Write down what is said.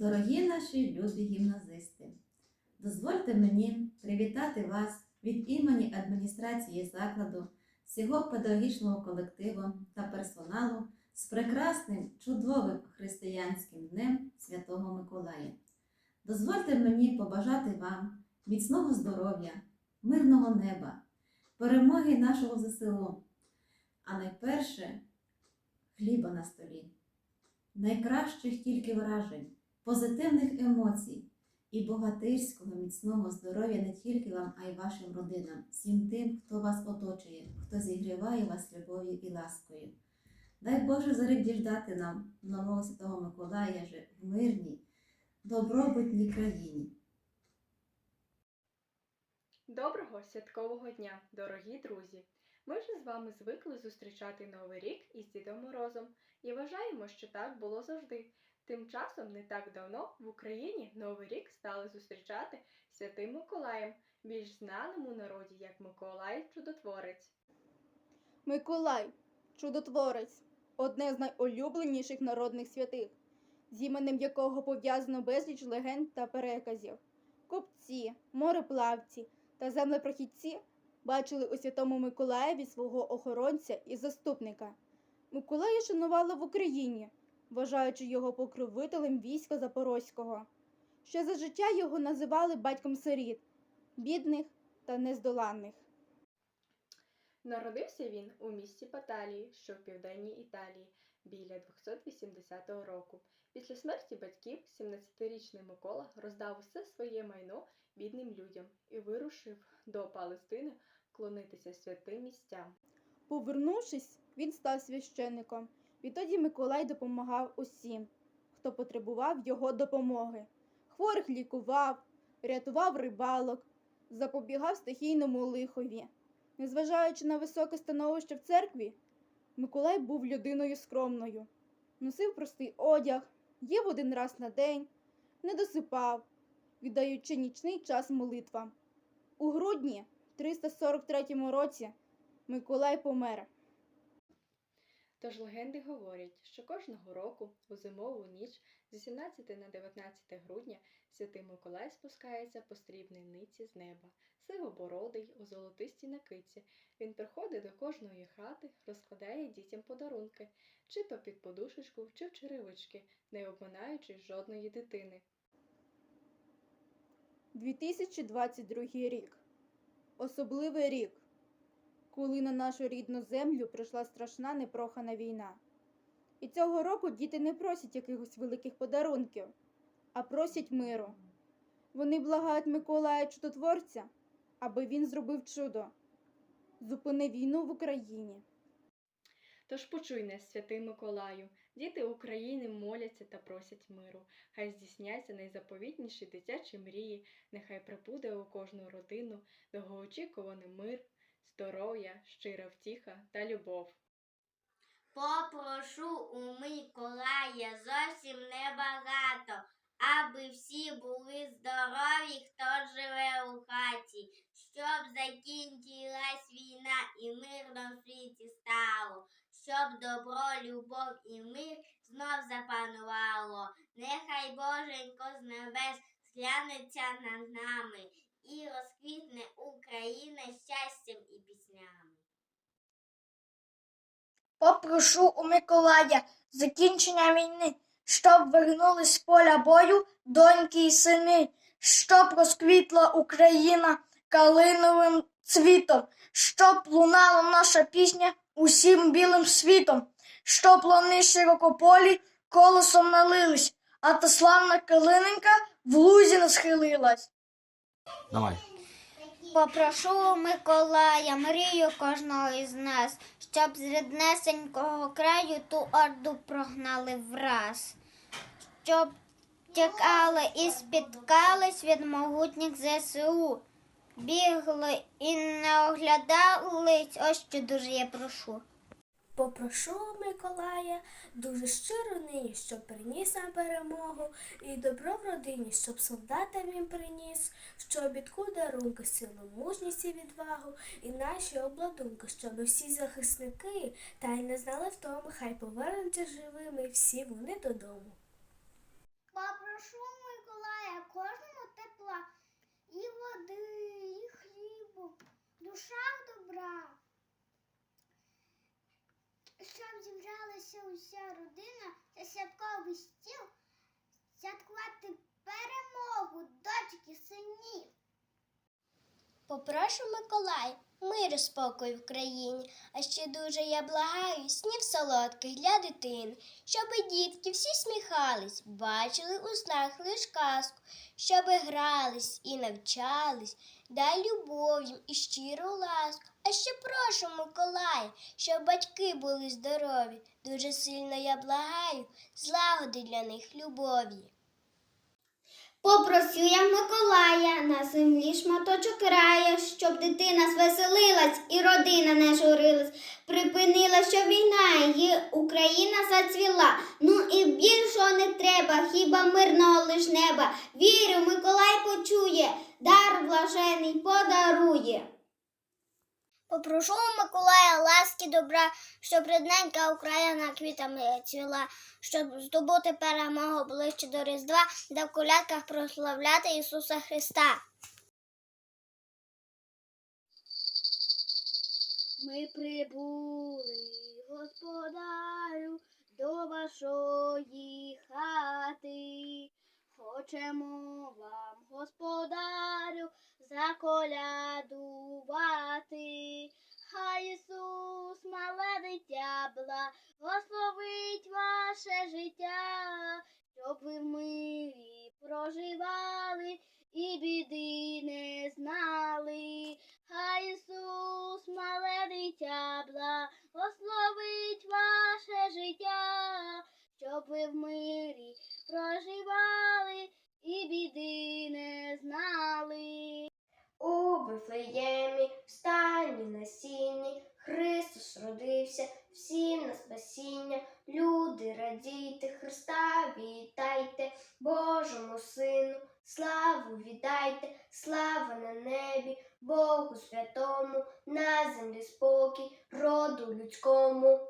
Дорогі наші любі гімназисти, дозвольте мені привітати вас від імені адміністрації закладу, всього педагогічного колективу та персоналу з прекрасним, чудовим християнським днем Святого Миколая. Дозвольте мені побажати вам міцного здоров'я, мирного неба, перемоги нашого ЗСУ, а найперше хліба на столі, найкращих тільки вражень, позитивних емоцій і богатирського міцного здоров'я не тільки вам, а й вашим родинам, всім тим, хто вас оточує, хто зігріває вас любов'ю і ласкою. Дай Боже за рік діждати нам нового Святого Миколая же в мирній, добробутній країні. Доброго святкового дня, дорогі друзі! Ми вже з вами звикли зустрічати Новий рік із Дідом Морозом і вважаємо, що так було завжди. Тим часом, не так давно в Україні Новий рік стали зустрічати Святим Миколаєм, більш знаним у народі як Миколай Чудотворець. Миколай, чудотворець, одне з найулюбленіших народних святих, з іменем якого пов'язано безліч легенд та переказів. Купці, мореплавці та землепрохідці бачили у святому Миколаєві свого охоронця і заступника. Миколая шанували в Україні, вважаючи його покровителем війська Запорозького. Ще за життя його називали батьком сиріт, бідних та нездоланних. Народився він у місті Паталії, що в південній Італії, біля 280 року. Після смерті батьків 17-річний Микола роздав усе своє майно бідним людям і вирушив до Палестини клонитися святим місцям. Повернувшись, він став священником. Відтоді Миколай допомагав усім, хто потребував його допомоги. Хворих лікував, рятував рибалок, запобігав стихійному лихові. Незважаючи на високе становище в церкві, Миколай був людиною скромною, носив простий одяг, їв один раз на день, не досипав, віддаючи нічний час молитвам. У грудні 343 році Миколай помер. Тож легенди говорять, що кожного року у зимову ніч з 17 на 19 грудня святий Миколай спускається по срібній ниці з неба, сивобородий у золотистій накидці. Він приходить до кожної хати, розкладає дітям подарунки, чи то під подушечку, чи в черевички, не обминаючи жодної дитини. 2022 рік. Особливий рік, коли на нашу рідну землю прийшла страшна непрохана війна. І цього року діти не просять якихось великих подарунків, а просять миру. Вони благають Миколая Чудотворця, аби він зробив чудо. Зупини війну в Україні. Тож почуй нас, святий Миколаю, діти України моляться та просять миру. Хай здійсняться найзаповітніші дитячі мрії, нехай прибуде у кожну родину довгоочікуваний мир, здоров'я, щира втіха та любов. Попрошу у Миколая зовсім небагато, аби всі були здорові, хто живе у хаті, щоб закінчилась війна і мирно в світі стало, щоб добро, любов і мир знов запанувало. Нехай Боженько з небес зглянеться над нами і розквітне Україна щастям і піснями. Попрошу у Миколая закінчення війни, щоб вернулись з поля бою доньки і сини, щоб розквітла Україна калиновим цвітом, щоб лунала наша пісня усім білим світом, щоб лани широкополі колосом налились, а та славна калиненька в лузі не схилилась. Давай. Попрошу Миколая мрію кожного із нас, щоб з ріднесенького краю ту орду прогнали враз, щоб тікали і спіткались від могутніх ЗСУ, бігли і не оглядались, ось що дуже я прошу. Попрошу Миколая дуже щиро нині, щоб приніс нам перемогу, і добро в родині, щоб солдатам він приніс, що обідку дарунки, силу, мужність і відвагу, і наші обладунки, щоб всі захисники та й не знали втоми, хай повернуться живими всі вони додому. Попрошу Миколая кожному тепла і води, і хлібу, душах добра. Щоб зібралася уся родина та святковий стіл, святкувати перемогу дочки синів. Попрошу Миколай, миру спокою в країні, а ще дуже я благаю снів солодких для дитини, щоби дітки всі сміхались, бачили у снах лиш казку, щоби грались і навчались, дай любов їм і щиру ласку. А ще прошу Миколая, щоб батьки були здорові. Дуже сильно я благаю, злагоди для них любові. Попросю я Миколая на землі шматочок рая, щоб дитина звеселилась і родина не журилась. Припинила, що війна її Україна зацвіла. Ну і більшого не треба, хіба мирного лиш неба. Вірю, Миколай почує, дар блажений подарує. Попрошу у Миколая ласки добра, щоб рідненька Україна квітами цвіла, щоб здобути перемогу ближче до Різдва, да в колядках прославляти Ісуса Христа. Ми прибули, господарю, до вашої хати. Хочемо вам, господарю, заколядувати. Хай Ісус, мале дитя, благословить ваше життя, щоб ви в віддайте, слава на небі, Богу святому, на землі спокій, роду людському.